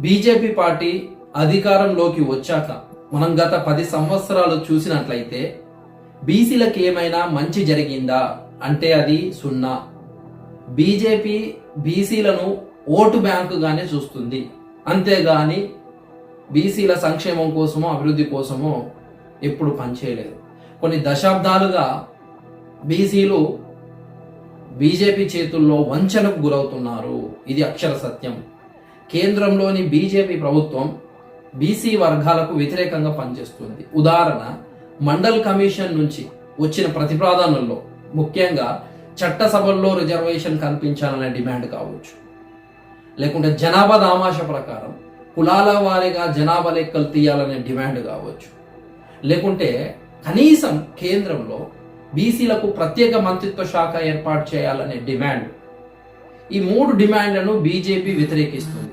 BJP party అధికారంలోకి వచ్చాక మనం గత పది సంవత్సరాలు చూసినట్లయితే బీసీలకు ఏమైనా మంచి జరిగిందా అంటే అది సున్నా. బీజేపీ బీసీలను ఓటు బ్యాంకుగానే చూస్తుంది. అంతేగాని బీసీల సంక్షేమం కోసమో అభివృద్ధి కోసమో ఎప్పుడు పనిచేయలేదు. కొన్ని దశాబ్దాలుగా బీసీలు బీజేపీ చేతుల్లో వంచనకు గురవుతున్నారు. ఇది అక్షర సత్యం. కేంద్రంలోని బీజేపీ ప్రభుత్వం బీసీ వర్గాలకు వ్యతిరేకంగా పనిచేస్తుంది ఉదాహరణ మండల్ కమిషన్ నుంచి వచ్చిన ప్రతిపాదనల్లో ముఖ్యంగా చట్టసభల్లో రిజర్వేషన్ కల్పించాలనే డిమాండ్ కావచ్చు. లేకుంటే జనాభా దామాష ప్రకారం కులాల వారీగా జనాభా లెక్కలు తీయాలనే డిమాండ్ కావచ్చు. లేకుంటే కనీసం కేంద్రంలో బీసీలకు ప్రత్యేక మంత్రిత్వ శాఖ ఏర్పాటు చేయాలనే డిమాండ్. ఈ మూడు డిమాండ్లను బీజేపీ వ్యతిరేకిస్తుంది.